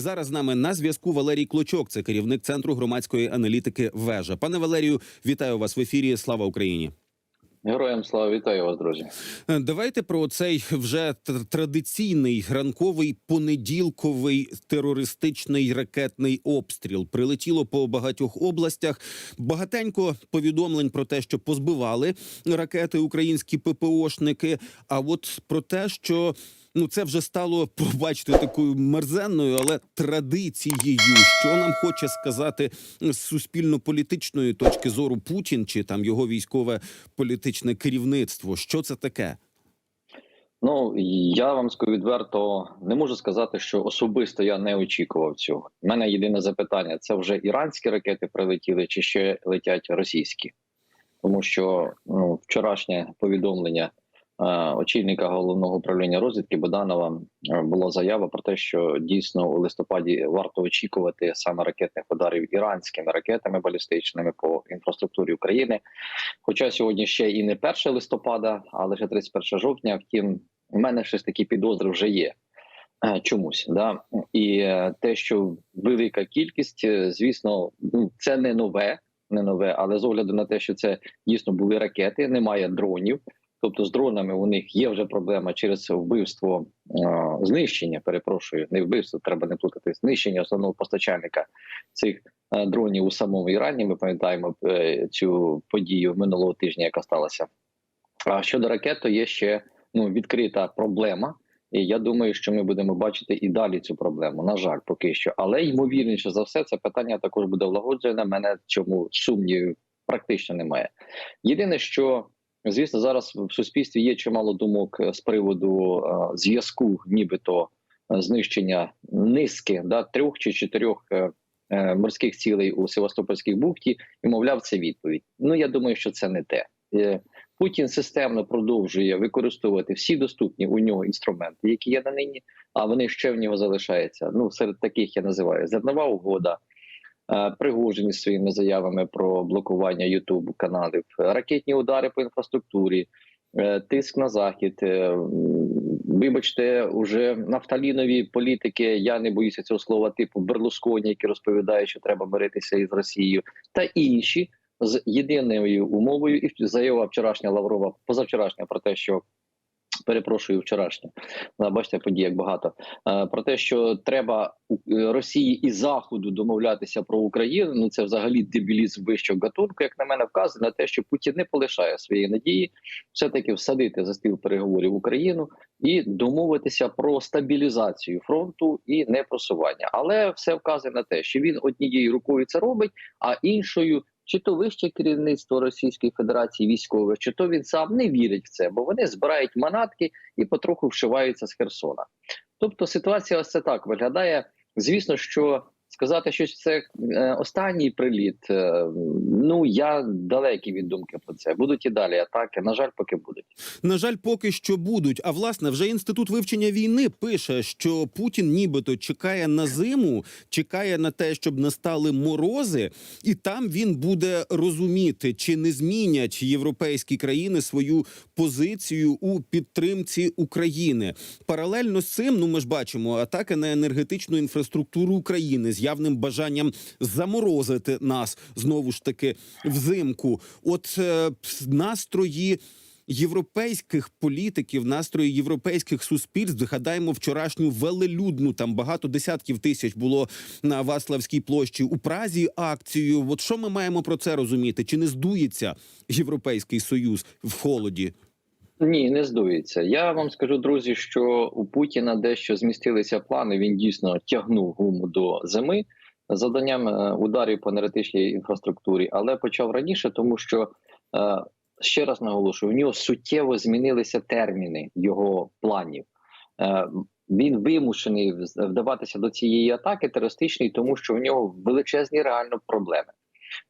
Зараз з нами на зв'язку Валерій Клочок, це керівник центру громадської аналітики. Вежа. Пане Валерію, вітаю вас в ефірі. Слава Україні. Героям слава вітаю вас, друзі. Е, Давайте про цей вже тр- традиційний ранковий понеділковий терористичний ракетний обстріл. Прилетіло по багатьох областях. Багатенько повідомлень про те, що позбивали ракети українські ППОшники. А от про те, що ну це вже стало, пробачте, такою мерзенною, але традицією. Що нам хоче сказати з суспільно-політичної точки зору Путін чи там його військове політичне керівництво? Що це таке? Ну я вам скажу відверто, не можу сказати, що особисто я не очікував цього. У мене єдине запитання: це вже іранські ракети прилетіли, чи ще летять російські? Тому що ну, вчорашнє повідомлення очільника головного управління розвідки Боданова е, була заява про те, що дійсно у листопаді варто очікувати саме ракетних ударів іранськими ракетами балістичними по інфраструктурі України. Хоча сьогодні ще і не 1 листопада, а лише 31 жовтня. Втім, у мене щось такі підозри вже є. е, Чомусь да і е, те, що велика кількість, е, звісно, ну це не нове, не нове, але з огляду на те, що це дійсно були ракети, немає дронів. Тобто з дронами у них є вже проблема через вбивство е, знищення. Перепрошую, не вбивство, треба не плутати знищення основного постачальника цих е, дронів у самому Ірані. Ми пам'ятаємо е, цю подію минулого тижня, яка сталася. А щодо ракет, то є ще ну відкрита проблема. І я думаю, що ми будемо бачити і далі цю проблему. На жаль, поки що. Але ймовірніше за все, це питання також буде влагоджене. Мене в цьому сумнівів практично немає. Єдине, що звісно, зараз в суспільстві є чимало думок е, з приводу е, зв'язку, нібито е, знищення низки да трьох чи чотирьох морських цілей у Севастопольській бухті, і мовляв, це відповідь. Ну я думаю, що це не те. Путін системно продовжує використовувати всі доступні у нього інструменти, які є на нині, а вони ще в нього залишаються. Ну серед таких я називаю зернова угода. Е, Пригожені своїми заявами про блокування Ютуб каналів, ракетні удари по інфраструктурі, е, тиск на захід. е, Вибачте, уже нафталінові політики. Я не боюся цього слова, типу Берлусконі, які розповідають, що треба миритися із Росією, та інші з єдиною умовою, і заява вчорашня Лаврова, позавчорашня про те, що перепрошую, вчорашня А, бачите, подій як багато Е, про те, що треба е, Росії і Заходу домовлятися про Україну. Ну це взагалі дебілізм вищого гатунку. Як на мене, вказує на те, що Путін не полишає своєї надії, все таки всадити за стіл переговорів Україну і домовитися про стабілізацію фронту і не просування. Але все вказує на те, що він однією рукою це робить, а іншою. Чи то вище керівництво Російської Федерації військове, чи то він сам не вірить в це, бо вони збирають манатки і потроху вшиваються з Херсона. Тобто ситуація ось це так виглядає. Звісно, що сказати, що це е, останній приліт. е, ну я далекий від думки про це. Будуть і далі атаки. На жаль, поки будуть. На жаль, поки що будуть. А власне, вже інститут вивчення війни пише, що Путін нібито чекає на зиму, чекає на те, щоб настали морози, і там він буде розуміти, чи не змінять європейські країни свою позицію у підтримці України. Паралельно з цим, ну ми ж бачимо атаки на енергетичну інфраструктуру України з явним бажанням заморозити нас знову ж таки взимку. От е, настрої європейських політиків, настрої європейських суспільств. Згадаємо вчорашню велелюдну там багато десятків тисяч було на Ваславській площі у Празі. Акцію. От що ми маємо про це розуміти? Чи не здується Європейський Союз в холоді? Ні, не здується. Я вам скажу, друзі, що у Путіна дещо змістилися плани. Він дійсно тягнув гуму до зими з завданням е, ударів по енергетичній інфраструктурі, але почав раніше, тому що е, ще раз наголошую, у нього суттєво змінилися терміни його планів. Е, Він вимушений вдаватися до цієї атаки терористичної, тому що у нього величезні реально проблеми.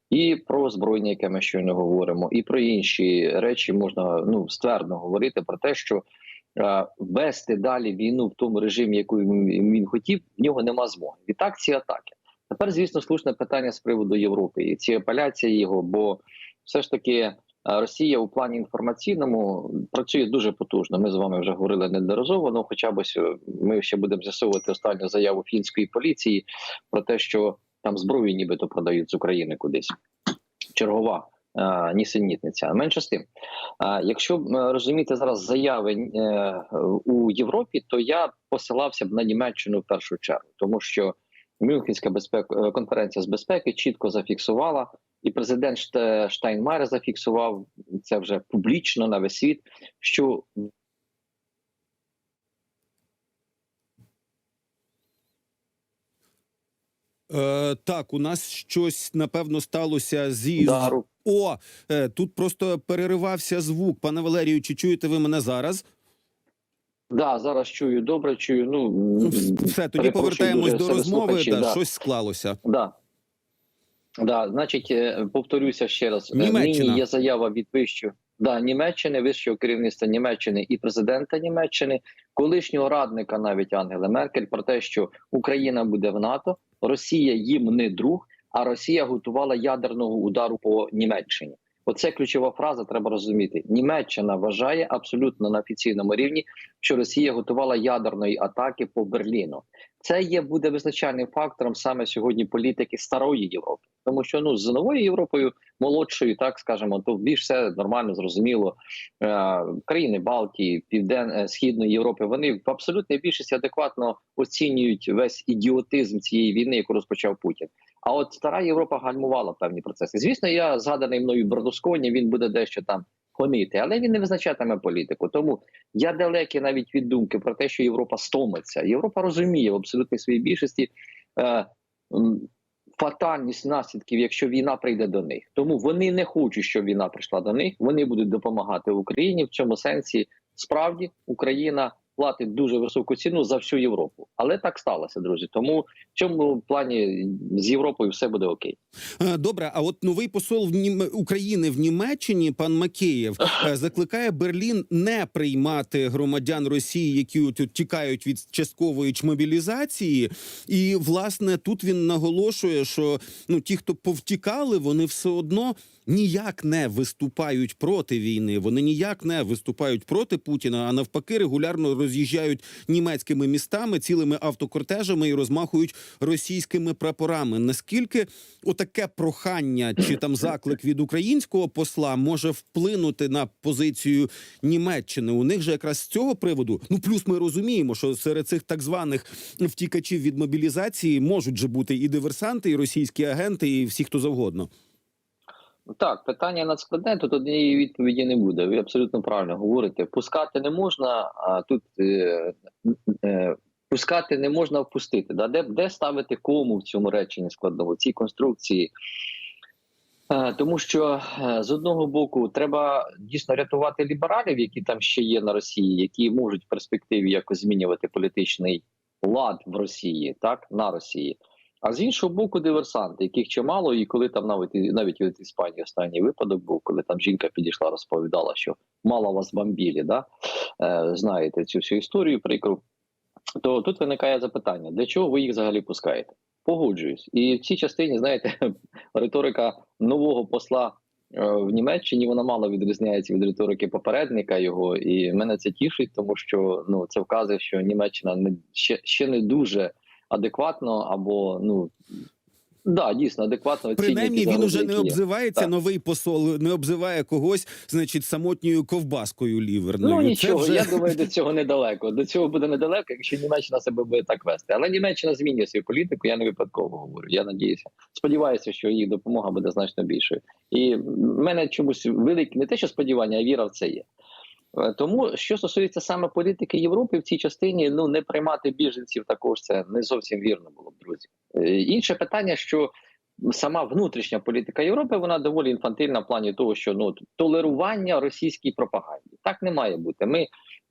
І про озброєння, яке ми щойно говоримо, і про інші речі можна ну ствердно говорити про те, що е, вести далі війну в тому режимі, який він, він хотів, в нього нема змоги. Відтак ці атаки. Тепер, звісно, слушне питання з приводу Європи і ці апеляції його, бо все ж таки е, Росія у плані інформаційному працює дуже потужно. Ми з вами вже говорили неодноразово. Ну, хоча б е, ми ще будемо з'ясовувати останню заяву фінської поліції про те, що там зброю нібито продають з України кудись. Чергова е, нісенітниця. Менше з тим, е, якщо розуміти зараз заяви е, у Європі, то я посилався б на Німеччину в першу чергу, тому що Мюнхенська безпек... е, конференція з безпеки чітко зафіксувала, і президент Штайнмайер зафіксував це вже публічно на весь світ. Що Е, так, у нас щось напевно сталося зі удару О, е, тут просто переривався звук. Пане Валерію, чи чуєте ви мене зараз? да зараз чую добре, чую. Ну Ну, Все, тоді повертаємось до розмови. Да, да. Щось склалося. Да. Да, значить, е, повторюся ще раз. Е, Німеччина. Нині є заява від вищого да, Німеччини, вищого керівництва Німеччини і президента Німеччини, колишнього радника навіть Ангели Меркель про те, що Україна буде в НАТО, Росія їм не друг, а Росія готувала ядерного удару по Німеччині. Оце ключова фраза. Треба розуміти. Німеччина вважає абсолютно на офіційному рівні, що Росія готувала ядерної атаки по Берліну. Це є буде визначальним фактором саме сьогодні політики старої Європи, тому що ну з новою Європою, молодшою, так скажемо, то більш все нормально, зрозуміло. Е, країни Балтії, Півден е, Східної Європи, вони в абсолютній більшості адекватно оцінюють весь ідіотизм цієї війни, яку розпочав Путін. А от стара Європа гальмувала певні процеси. Звісно, я згаданий мною Берлусконі, він буде дещо там гонити, але він не визначатиме політику. Тому я далекий навіть від думки про те, що Європа стомиться. Європа розуміє в абсолютній своїй більшості е, фатальність наслідків, якщо війна прийде до них. Тому вони не хочуть, щоб війна прийшла до них. Вони будуть допомагати Україні в цьому сенсі. Справді Україна платить дуже високу ціну за всю Європу, але так сталося, друзі. Тому в цьому плані з Європою все буде окей. Е, Добре, а от новий посол в Нім... України в Німеччині, пан Макеєв, е, закликає Берлін не приймати громадян Росії, які тікають від часткової мобілізації. І власне тут він наголошує, що ну ті, хто повтікали, вони все одно. Ніяк не виступають проти війни, вони ніяк не виступають проти Путіна, а навпаки, регулярно роз'їжджають німецькими містами, цілими автокортежами і розмахують російськими прапорами. Наскільки отаке прохання чи там заклик від українського посла може вплинути на позицію Німеччини? У них же якраз з цього приводу, ну плюс ми розуміємо, що серед цих так званих втікачів від мобілізації можуть же бути і диверсанти, і російські агенти, і всі хто завгодно. Так, питання надскладне, тут однієї відповіді не буде. Ви абсолютно правильно говорите. Пускати не можна, а тут е, е, пускати не можна впустити. Да? Де, де ставити кому в цьому реченні складному, в цій конструкції? Е, Тому що е, з одного боку треба дійсно рятувати лібералів, які там ще є на Росії, які можуть в перспективі якось змінювати політичний лад в Росії, так на Росії. А з іншого боку, диверсанти, яких чимало, і коли там навіть навіть від Іспанії останній випадок був, коли там жінка підійшла, розповідала, що мало вас бомбілі, да? е, знаєте цю всю історію прикру. То тут виникає запитання: для чого ви їх взагалі пускаєте? Погоджуюсь, і в цій частині, знаєте, риторика нового посла е, в Німеччині вона мало відрізняється від риторики попередника його, і мене це тішить, тому що ну це вказує, що Німеччина не ще, ще не дуже адекватно або ну да, дійсно адекватно Принаймні він уже не обзивається Так. новий посол, не обзиває когось, значить, самотньою ковбаскою ліверною. Ну Це нічого, вже- я думаю, до цього недалеко. До цього буде недалеко, якщо Німеччина себе буде так вести. Але Німеччина змінює свою політику. Я не випадково говорю. Я надіюся. Сподіваюся, що їх допомога буде значно більшою. І в мене чомусь велике не те, що сподівання, а віра в це є. Е, Тому що стосується саме політики Європи в цій частині, ну не приймати біженців також це не зовсім вірно було б, друзі. Е, Інше питання, що сама внутрішня політика Європи вона доволі інфантильна в плані того, що ну толерування російській пропаганді так не має бути. Ми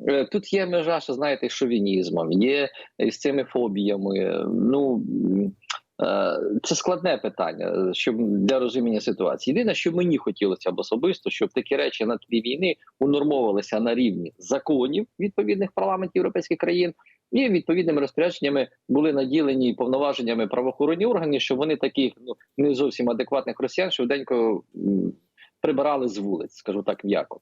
е, тут є межа, що знаєте, шовінізмом, є з цими фобіями. Ну це складне питання, е, щоб для розуміння ситуації. Єдине, що мені хотілося б особисто, щоб такі речі на тлі війни унормовувалися на рівні законів відповідних парламентів європейських країн. І відповідними розпорядженнями були наділені повноваженнями правоохоронні органи, що вони таких ну не зовсім адекватних росіян швиденько прибирали з вулиць, скажу так м'яко.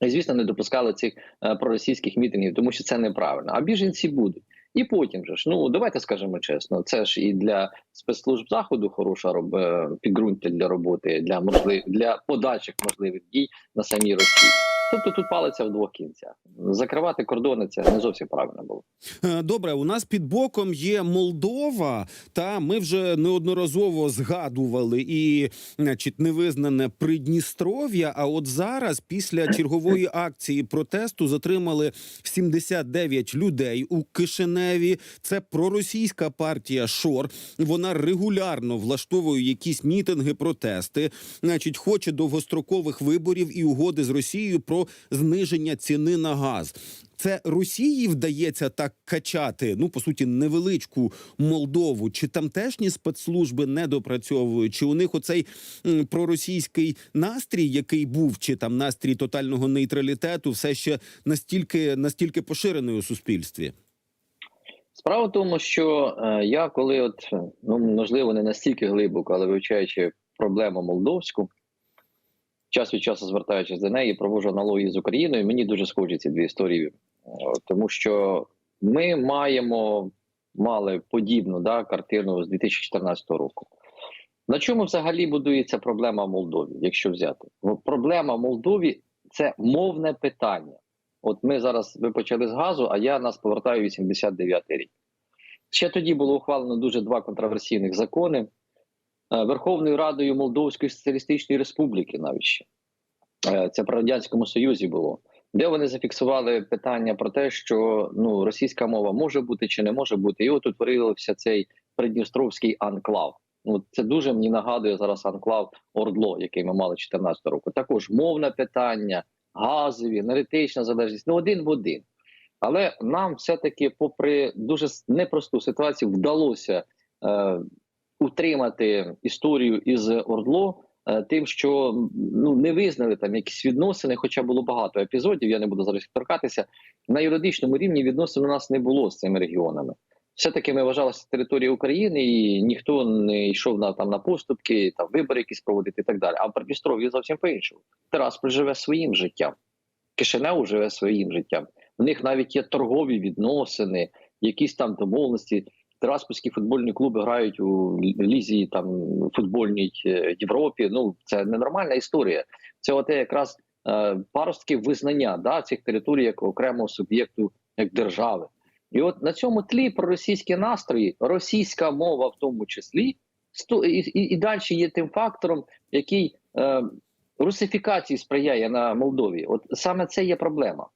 І, звісно, не допускали цих е, проросійських мітингів, тому що це неправильно. А біженці будуть. І потім же ж, ну давайте скажемо чесно, це ж і для спецслужб заходу хороша роб... е, підґрунтя для роботи, для можлив... для подальших можливих дій на самій Росії. Тобто тут палиться в двох кінцях. Закривати кордони це не зовсім правильно було. Е, Добре, у нас під боком є Молдова, та ми вже неодноразово згадували і, значить, невизнане Придністров'я. А от зараз, після чергової акції протесту, затримали 79 людей у Кишиневі. Це проросійська партія Шор. Вона регулярно влаштовує якісь мітинги, протести. Значить, хоче довгострокових виборів і угоди з Росією про зниження ціни на газ. Це Росії вдається так качати, ну по суті, невеличку Молдову. Чи тамтешні спецслужби не допрацьовують? Чи у них оцей м, проросійський настрій, який був, чи там настрій тотального нейтралітету, все ще настільки настільки поширений у суспільстві? Справа в тому, що е, я коли, от ну можливо, не настільки глибоко, але вивчаючи проблему молдовську, час від часу звертаючись до неї, проводжу аналогії з Україною. Мені дуже схожі ці дві історії, тому що ми маємо мали подібну да, картину з 2014 року. На чому взагалі будується проблема в Молдові, якщо взяти? Ну, Проблема в Молдові це мовне питання. От ми зараз ви почали з газу, а я нас повертаю 89-й рік. Ще тоді було ухвалено дуже два контроверсійних закони Верховною Радою Молдовської Соціалістичної Республіки, навіть ще Е, це при радянському Союзі було, де вони зафіксували питання про те, що ну російська мова може бути чи не може бути, і от утворився цей Придністровський анклав. Ну це дуже мені нагадує зараз анклав Ордло, який ми мали 14 року. Також мовне питання, газові, енергетична залежність ну один в один. Але нам все-таки, попри дуже непросту ситуацію, вдалося е, утримати історію із Ордло. е, Тим, що ну не визнали там якісь відносини, хоча було багато епізодів, я не буду зараз торкатися. На юридичному рівні відносин у нас не було з цими регіонами. Все-таки ми вважалися територією України, і ніхто не йшов на там на поступки, там вибори якісь проводити і так далі. А в Придністров'ї зовсім по-іншому. Терасполь живе своїм життям, Кишинев живе своїм життям. У них навіть є торгові відносини, якісь там домовленості. Тераспольські футбольні клуби грають у лізі там футбольній е, Європі. Ну це ненормальна історія. Це оте якраз е, паростки визнання да, цих територій як окремого суб'єкту як держави. І от на цьому тлі проросійські настрої, російська мова, в тому числі, і, і, і далі є тим фактором, який е, русифікації сприяє на Молдові. От саме це є проблема.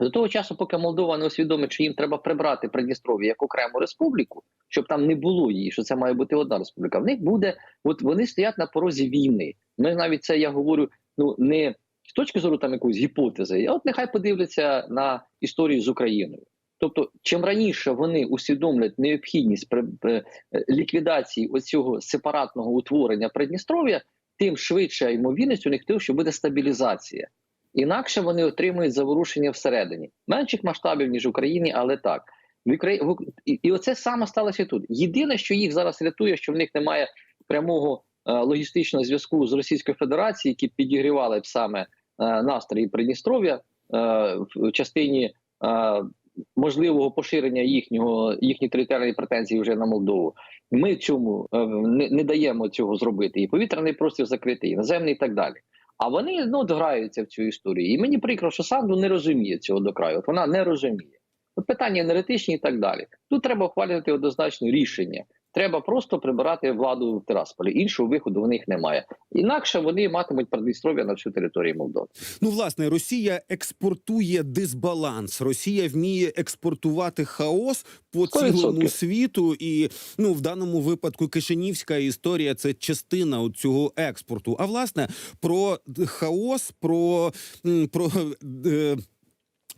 До того часу, поки Молдова не усвідомить, що їм треба прибрати Придністров'я як окрему республіку, щоб там не було її, що це має бути одна республіка. В них буде, от вони стоять на порозі війни. Ми навіть це я говорю, ну не з точки зору там якоїсь гіпотези, а от нехай подивляться на історію з Україною. Тобто, чим раніше вони усвідомлять необхідність е, ліквідації оцього сепаратного утворення Придністров'я, тим швидше ймовірність у них того, що буде стабілізація. Інакше вони отримують заворушення всередині менших масштабів ніж в Україні, але так в Украї... в... І, оце саме сталося тут. Єдине, що їх зараз рятує, що в них немає прямого е, логістичного зв'язку з Російською Федерацією, які підігрівали б саме е, настрої Придністров'я е, в частині можливого поширення їхнього їхньої територіальної претензії вже на Молдову. Ми цьому не, не даємо цього зробити. І повітряний простір закритий, і наземний і так далі. А вони ну граються в цю історію. І мені прикро, що Санду не розуміє цього до краю. От вона не розуміє. От питання енергетичні і так далі. Тут треба ухвалювати однозначно рішення. Треба просто прибирати владу в Тирасполі. Іншого виходу в них немає. Інакше вони матимуть Придністров'я на всю територію Молдови. Ну, власне, Росія експортує дисбаланс. Росія вміє експортувати хаос по Сто цілому відсотків. світу. І ну в даному випадку Кишинівська історія це частина цього експорту. А власне про хаос, про, про е,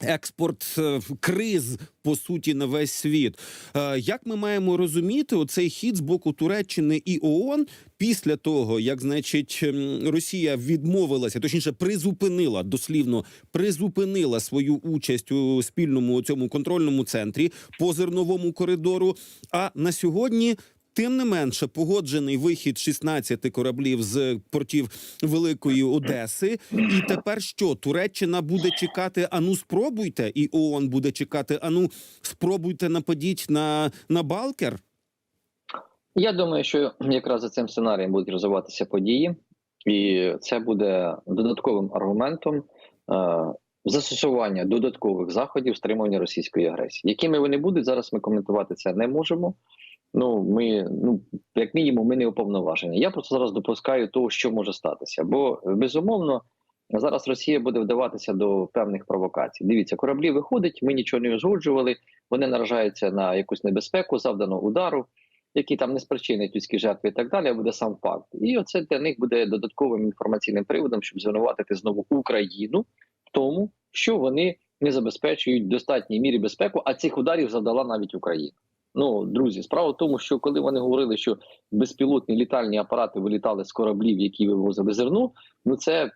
експорт е, криз по суті на весь світ. Е, Як ми маємо розуміти оцей хід з боку Туреччини і ООН після того, як значить ем, Росія відмовилася, точніше призупинила дослівно призупинила свою участь у спільному цьому контрольному центрі по зерновому коридору. А на сьогодні Тим не менше, погоджений вихід 16 кораблів з портів Великої Одеси. І тепер що? Туреччина буде чекати, ану спробуйте, і ООН буде чекати, ану спробуйте нападіть на, на Балкер. Я думаю, що якраз за цим сценарієм будуть розвиватися події, і це буде додатковим аргументом е, застосування додаткових заходів стримування російської агресії. Якими вони будуть зараз? Ми коментувати це не можемо. Ну ми ну як мінімум, ми не уповноважені. Я просто зараз допускаю того, що може статися, бо безумовно. Зараз Росія буде вдаватися до певних провокацій. Дивіться, кораблі виходять, ми нічого не узгоджували. Вони наражаються на якусь небезпеку, завдану удару, який там не спричинить людські жертви і так далі. а Буде сам факт. І оце для них буде додатковим інформаційним приводом, щоб звинуватити знову Україну в тому, що вони не забезпечують в достатній мірі безпеку, а цих ударів завдала навіть Україна. Ну, друзі, справа в тому, що коли вони говорили, що безпілотні літальні апарати вилітали з кораблів, які вивозили зерно, ну це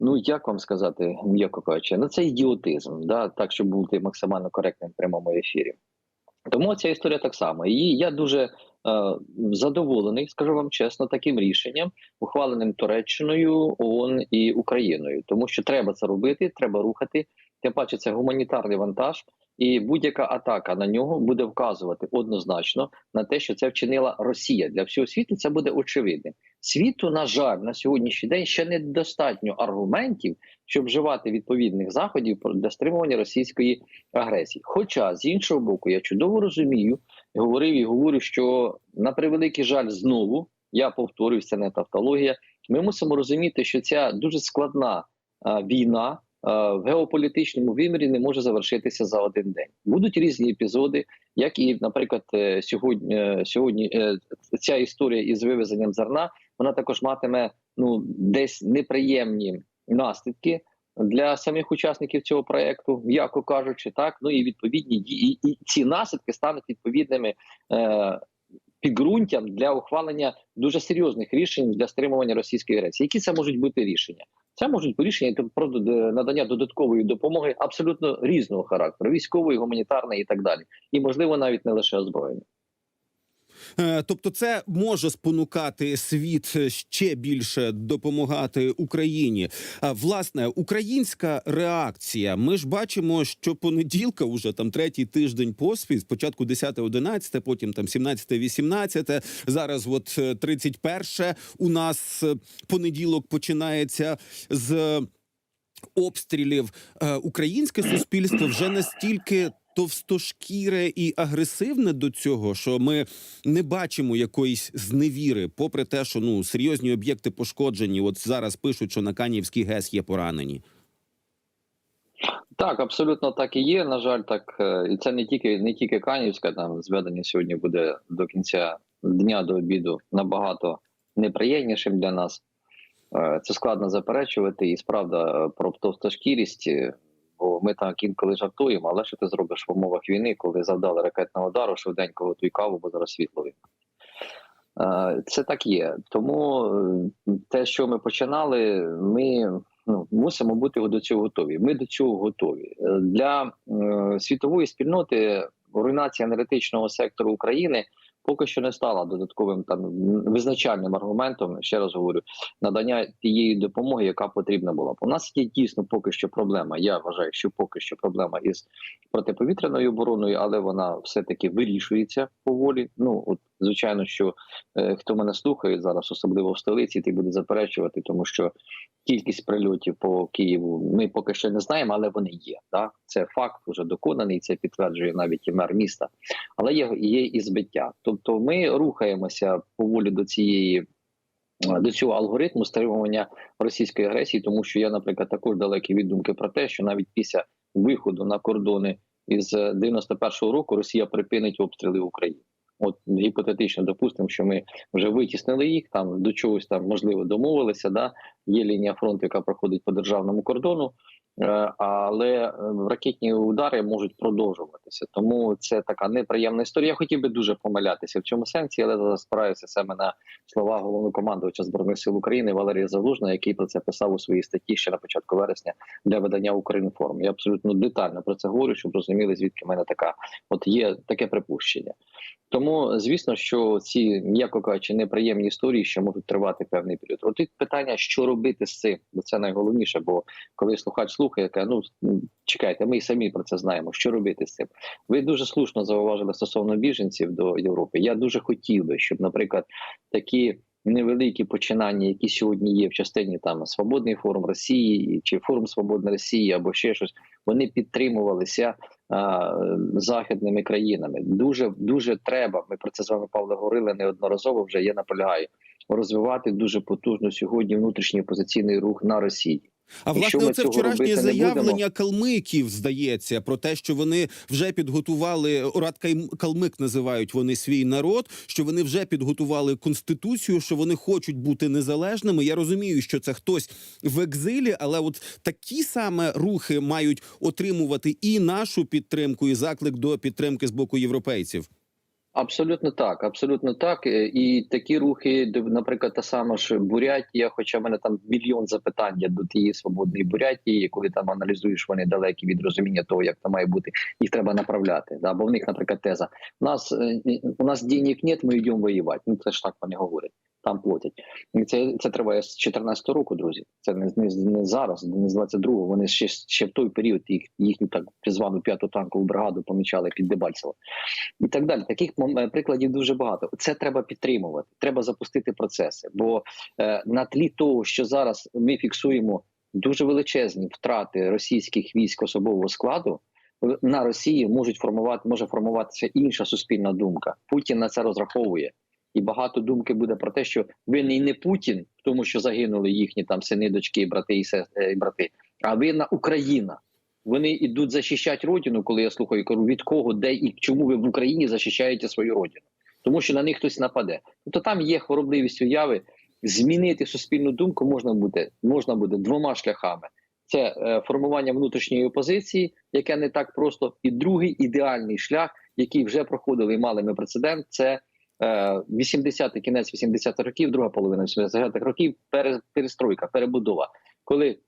Ну як вам сказати, м'яко кажучи, ну це ідіотизм, да так щоб бути максимально коректним в прямому ефірі. Тому ця історія так само. І я дуже е, задоволений, скажу вам чесно, таким рішенням, ухваленим Туреччиною, ООН і Україною, тому що треба це робити, треба рухати. Тим паче, це гуманітарний вантаж, і будь-яка атака на нього буде вказувати однозначно на те, що це вчинила Росія для всього світу. Це буде очевидним. Світу, на жаль, на сьогоднішній день ще недостатньо аргументів, щоб вживати відповідних заходів для стримування російської агресії. Хоча з іншого боку, я чудово розумію, говорив і говорю, що на превеликий жаль, знову я повторююся, це не тавтологія. Ми мусимо розуміти, що ця дуже складна війна. В геополітичному вимірі не може завершитися за один день. Будуть різні епізоди, як і, наприклад, е, сьогодні сьогодні е, ця історія із вивезенням зерна вона також матиме ну десь неприємні наслідки для самих учасників цього проекту, м'яко кажучи, так ну і відповідні дії, і ці наслідки стануть відповідними. Е, Підґрунтям для ухвалення дуже серйозних рішень для стримування російської агресії. Які це можуть бути рішення? Це можуть бути рішення про надання додаткової допомоги абсолютно різного характеру: військової, гуманітарної і так далі, і можливо навіть не лише озброєння. Е, тобто, це може спонукати світ ще більше допомагати Україні. А власне, українська реакція. Ми ж бачимо, що понеділка, уже там третій тиждень поспіль, спочатку 10-11, потім там 17-18, Зараз, от 31 у нас е, понеділок починається з обстрілів. Е, українське суспільство вже настільки товстошкіре і агресивне до цього, що ми не бачимо якоїсь зневіри, попри те, що ну серйозні об'єкти пошкоджені. От зараз пишуть, що на Канівський ГЕС є поранені. Так, абсолютно так і є. На жаль, так е, і це не тільки не тільки Канівська. Там зведення сьогодні буде до кінця дня до обіду набагато неприємнішим для нас. Е, це складно заперечувати, і справда про товстошкірість Бо ми так інколи жартуємо, але що ти зробиш в умовах війни, коли завдали ракетного удару, швиденько готуй каву, бо зараз світло вийде. Це так є. Тому е, те, що ми починали, ми ну, мусимо бути до цього готові. Ми до цього готові. Е, для е, світової спільноти руйнація енергетичного сектору України поки що не стала додатковим там визначальним аргументом. Ще раз говорю, надання тієї допомоги, яка потрібна була. У нас є дійсно поки що проблема. Я вважаю, що поки що проблема із протиповітряною обороною, але вона все таки вирішується поволі. Ну от звичайно, що е, хто мене слухає зараз, особливо в столиці, ти буде заперечувати, тому що кількість прильотів по Києву ми поки що не знаємо, але вони є. Так? Це факт вже доконаний. Це підтверджує навіть і мер міста, але є, є і збиття. Тобто, ми рухаємося поволі до цієї. До цього алгоритму стримування російської агресії, тому що я, наприклад, також далекий від думки про те, що навіть після виходу на кордони із 91-го року Росія припинить обстріли України. От гіпотетично допустимо, що ми вже витіснили їх там до чогось там можливо домовилися. Да, є лінія фронту, яка проходить по державному кордону. Е, але е, ракетні удари можуть продовжуватися. Тому це така неприємна історія. Я хотів би дуже помилятися в цьому сенсі, але зараз спираюся саме на слова головнокомандувача збройних сил України Валерія Залужного, який про це писав у своїй статті ще на початку вересня для видання Українформ. Я абсолютно детально про це говорю, щоб розуміли, звідки в мене така от є таке припущення. Тому звісно, що ці м'яко кажучи, неприємні історії ще можуть тривати певний період. От тут питання, що робити з цим, бо це найголовніше. Бо коли слухач слухає, каже, ну чекайте, ми й самі про це знаємо. Що робити з цим? Ви дуже слушно зауважили стосовно біженців до Європи. Я дуже хотів би, щоб, наприклад, такі невеликі починання, які сьогодні є в частині там Свободний форум Росії чи форум Свободної Росії або ще щось, вони підтримувалися а, західними країнами. Дуже дуже треба. Ми про це з вами Павло говорили неодноразово. Вже я наполягаю розвивати дуже потужно сьогодні внутрішній опозиційний рух на Росії. А власне, оце вчорашнє заявлення калмиків здається про те, що вони вже підготували Орат Калмик називають вони свій народ. Що вони вже підготували конституцію, що вони хочуть бути незалежними. Я розумію, що це хтось в екзилі, але от такі саме рухи мають отримувати і нашу підтримку, і заклик до підтримки з боку європейців. Абсолютно так, абсолютно так. Е, І такі рухи, наприклад, та сама ж Бурятія, хоча в мене там мільйон запитань до тієї свободної Бурятії, коли там аналізуєш, вони далекі від розуміння того, як там має бути, їх треба направляти. Да? Бо в них, наприклад, теза: у нас е, у нас денег нет, ми йдемо воювати. Ну це ж так вони говорять. Там платять. І це, це триває з 14 року, друзі. Це не, не, не зараз, не з 22-го. Вони ще, ще в той період їх, їхню так звану п'яту танкову бригаду помічали під Дебальцево і так далі. Таких е, прикладів дуже багато. Це треба підтримувати. Треба запустити процеси. Бо е, на тлі того, що зараз ми фіксуємо дуже величезні втрати російських військ особового складу. На Росії можуть формувати може формуватися інша суспільна думка. Путін на це розраховує, і багато думки буде про те, що винний не Путін, в тому що загинули їхні там сини, дочки, брати і се- і брати, а винна Україна. Вони йдуть захищати родину, коли я слухаю, кажу, від кого, де і чому ви в Україні захищаєте свою родину? Тому що на них хтось нападе. Тобто там є хворобливість уяви. Змінити суспільну думку можна буде, можна буде двома шляхами: це е, формування внутрішньої опозиції, яке не так просто, і другий ідеальний шлях, який вже проходили і мали ми прецедент. Це 80-й, кінець 80-х років, друга половина 80-х років, пере- перестройка, перебудова, коли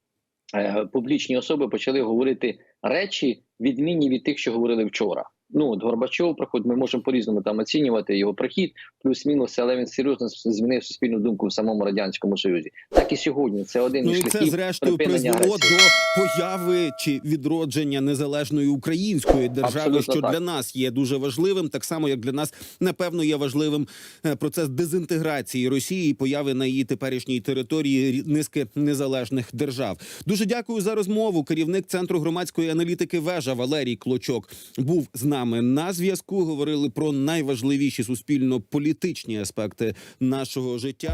е, публічні особи почали говорити речі, відмінні від тих, що говорили вчора. Ну от Горбачов приход, ми можемо по-різному там оцінювати його прихід, плюс-мінус, але він серйозно змінив суспільну думку в самому радянському союзі. Так і сьогодні це один Ну із і це зрештою призвело агресії. до появи чи відродження незалежної української держави, Абсолютно що так. для нас є дуже важливим, так само як для нас напевно є важливим е, процес дезінтеграції Росії і появи на її теперішній території низки незалежних держав. Дуже дякую за розмову. Керівник центру громадської аналітики вежа Валерій Клочок був з нами на зв'язку. Говорили про найважливіші суспільно-політичні аспекти нашого життя.